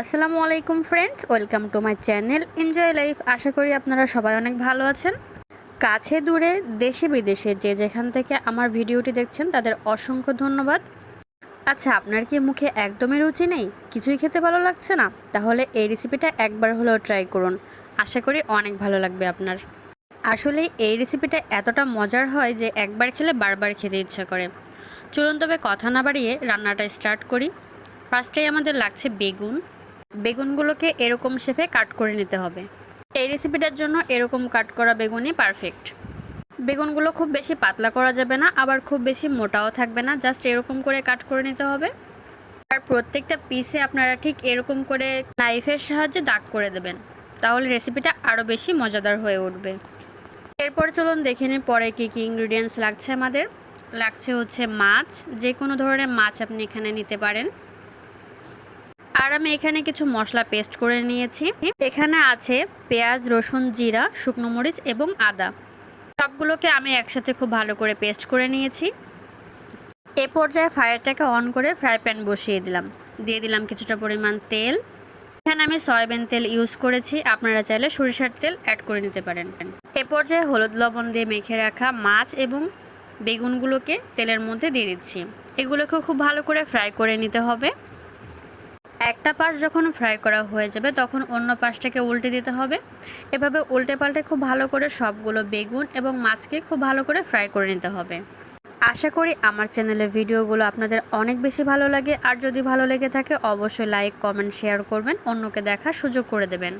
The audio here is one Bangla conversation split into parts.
আসসালামু আলাইকুম friends welcome to my channel enjoy life আশা করি আপনারা সবাই অনেক ভালো আছেন। কাছে দূরে, দেশে বিদেশে যে যেখান থেকে আমার ভিডিওটি দেখছেন, তাদের অসংখ্য ধন্যবাদ। আচ্ছা আপনার কি মুখে একদমই রুচি নেই? কিছুই খেতে ভালো লাগছে না? তাহলে এই রেসিপিটা একবার হলেও ট্রাই করুন। আশা করি অনেক ভালো লাগবে আপনার। আসলে এই রেসিপিটা এতটা মজার হয় যে একবার খেলে বারবার খেতে ইচ্ছা করে। চলুন তবে কথা না বাড়িয়ে রান্নাটা স্টার্ট করি। ফার্স্টেই আমাদের লাগছে বেগুন। বেগুনগুলোকে এরকম শেপে কাট করে নিতে হবে। এই রেসিপিটার জন্য এরকম কাট করা বেগুনই পারফেক্ট বেগুনগুলো খুব বেশি পাতলা করা যাবে না, আবার খুব বেশি মোটাও থাকবে না জাস্ট এরকম করে কাট করে নিতে হবে। আর প্রত্যেকটা পিসে আপনারা ঠিক এরকম করে নাইফের সাহায্যে দাগ করে দেবেন, তাহলে রেসিপিটা আরও বেশি মজাদার হয়ে উঠবে। এরপর চলুন দেখে নিই পরে কী কী ইনগ্রিডিয়েন্টস লাগছে আমাদের। লাগছে হচ্ছে মাছ যে কোনো ধরনের মাছ আপনি এখানে নিতে পারেন। আর আমি এখানে কিছু মশলা পেস্ট করে নিয়েছি। এখানে আছে পেঁয়াজ, রসুন, জিরা, শুকনো মরিচ এবং আদা। সবগুলোকে আমি একসাথে খুব ভালো করে পেস্ট করে নিয়েছি। এ পর্যায়ে ফায়ারটাকে অন করে ফ্রাই প্যান বসিয়ে দিলাম। দিয়ে দিলাম কিছুটা পরিমাণ তেল। এখানে আমি সয়াবিন তেল ইউজ করেছি। আপনারা চাইলে সরিষার তেল অ্যাড করে নিতে পারেন। এ পর্যায়ে হলুদ লবণ দিয়ে মেখে রাখা মাছ এবং বেগুনগুলোকে তেলের মধ্যে দিয়ে দিচ্ছি। এগুলোকেও খুব ভালো করে ফ্রাই করে নিতে হবে। একটা পাশ যখন ফ্রাই করা হয়ে যাবে, তখন অন্য পাশটাকে উল্টে দিতে হবে। এভাবে উল্টে পাল্টে খুব ভালো করে সবগুলো বেগুন এবং মাছকে খুব ভালো করে ফ্রাই করে নিতে হবে। আশা করি আমার চ্যানেলের ভিডিওগুলো আপনাদের অনেক বেশি ভালো লাগে। আর যদি ভালো লেগে থাকে, অবশ্যই লাইক কমেন্ট শেয়ার করবেন। অন্যকে দেখার সুযোগ করে দেবেন।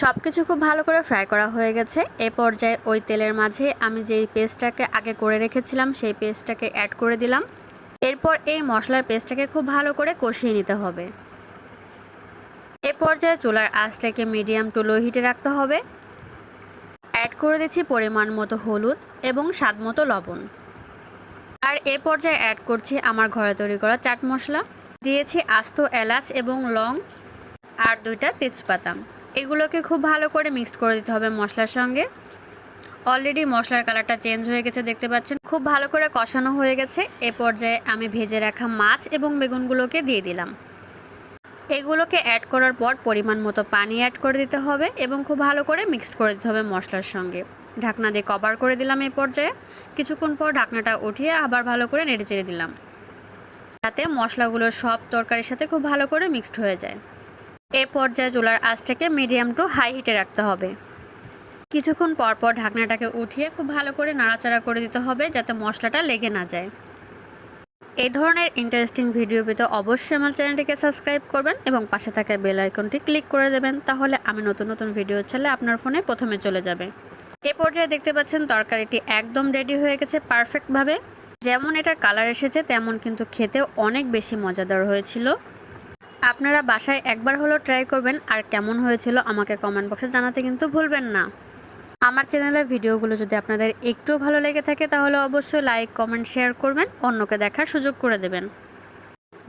সব কিছু খুব ভালো করে ফ্রাই করা হয়ে গেছে। এ পর্যায়ে ওই তেলের মাঝে আমি যেই পেস্টটাকে আগে করে রেখেছিলাম, সেই পেস্টটাকে অ্যাড করে দিলাম। এরপর এই মশলার পেস্টটাকে খুব ভালো করে কষিয়ে নিতে হবে। এ পর্যায়ে চুলার আঁচটাকে মিডিয়াম টু লো হিটে রাখতে হবে। অ্যাড করে দিচ্ছি পরিমাণ মতো হলুদ এবং স্বাদ মতো লবণ। আর এ পর্যায়ে অ্যাড করছি আমার ঘরে তৈরি করা চাট মশলা। দিয়েছি আস্ত এলাচ এবং লং আর দুইটা তেজপাতা। এগুলোকে খুব ভালো করে মিক্সড করে দিতে হবে মশলার সঙ্গে। অলরেডি মশলার কালারটা চেঞ্জ হয়ে গেছে, দেখতে পাচ্ছেন? খুব ভালো করে কষানো হয়ে গেছে। এ পর্যায়ে আমি ভেজে রাখা মাছ এবং বেগুনগুলোকে দিয়ে দিলাম। এগুলোকে অ্যাড করার পর পরিমাণ মতো পানি অ্যাড করে দিতে হবে এবং খুব ভালো করে মিক্সড করে দিতে হবে মশলার সঙ্গে। ঢাকনা দিয়ে কভার করে দিলাম এই পর্যায়ে। কিছুক্ষণ পর ঢাকনাটা উঠিয়ে আবার ভালো করে নেড়ে চেড়ে দিলাম। যাতে মশলাগুলো সব তরকারির সাথে খুব ভালো করে মিক্সড হয়ে যায়। এ পর্যায়ে চুলার আঁচটাকে মিডিয়াম টু হাই হিটে রাখতে হবে। কিছুক্ষণ পর পর ঢাকনাটাকে উঠিয়ে খুব ভালো করে নাড়াচাড়া করে দিতে হবে যাতে মশলাটা লেগে না যায়। এই ধরনের ইন্টারেস্টিং ভিডিও পেতে অবশ্যই আমার চ্যানেলটিকে সাবস্ক্রাইব করবেন এবং পাশে থাকা বেল আইকনটি ক্লিক করে দেবেন, তাহলে আমি নতুন নতুন ভিডিও চাইলে আপনার ফোনে প্রথমে চলে যাবে। এ পর্যায়ে দেখতে পাচ্ছেন তরকারিটি একদম রেডি হয়ে গেছে পারফেক্টভাবে যেমন এটার কালার এসেছে, তেমন কিন্তু খেতেও অনেক বেশি মজাদার হয়েছিল। আপনারা বাসায় একবার হলো ট্রাই করবেন, আর কেমন হয়েছিল আমাকে কমেন্ট বক্সে জানাতে কিন্তু ভুলবেন না। আমার চ্যানেলের ভিডিওগুলো যদি আপনাদের একটু ভালো লেগে থাকে, তাহলে অবশ্যই লাইক কমেন্ট শেয়ার করবেন। অন্যকে দেখার সুযোগ করে দেবেন।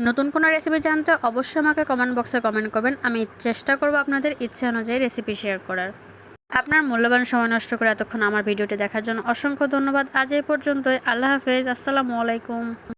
নতুন কোনো রেসিপি জানতে অবশ্যই আমাকে কমেন্ট বক্সে কমেন্ট করবেন। আমি চেষ্টা করব আপনাদের ইচ্ছে অনুযায়ী রেসিপি শেয়ার করার। আপনার মূল্যবান সময় নষ্ট করে এতক্ষণ আমার ভিডিওটি দেখার জন্য অসংখ্য ধন্যবাদ। আজ এই পর্যন্তই। আল্লাহ হাফেজ। আসসালামু আলাইকুম।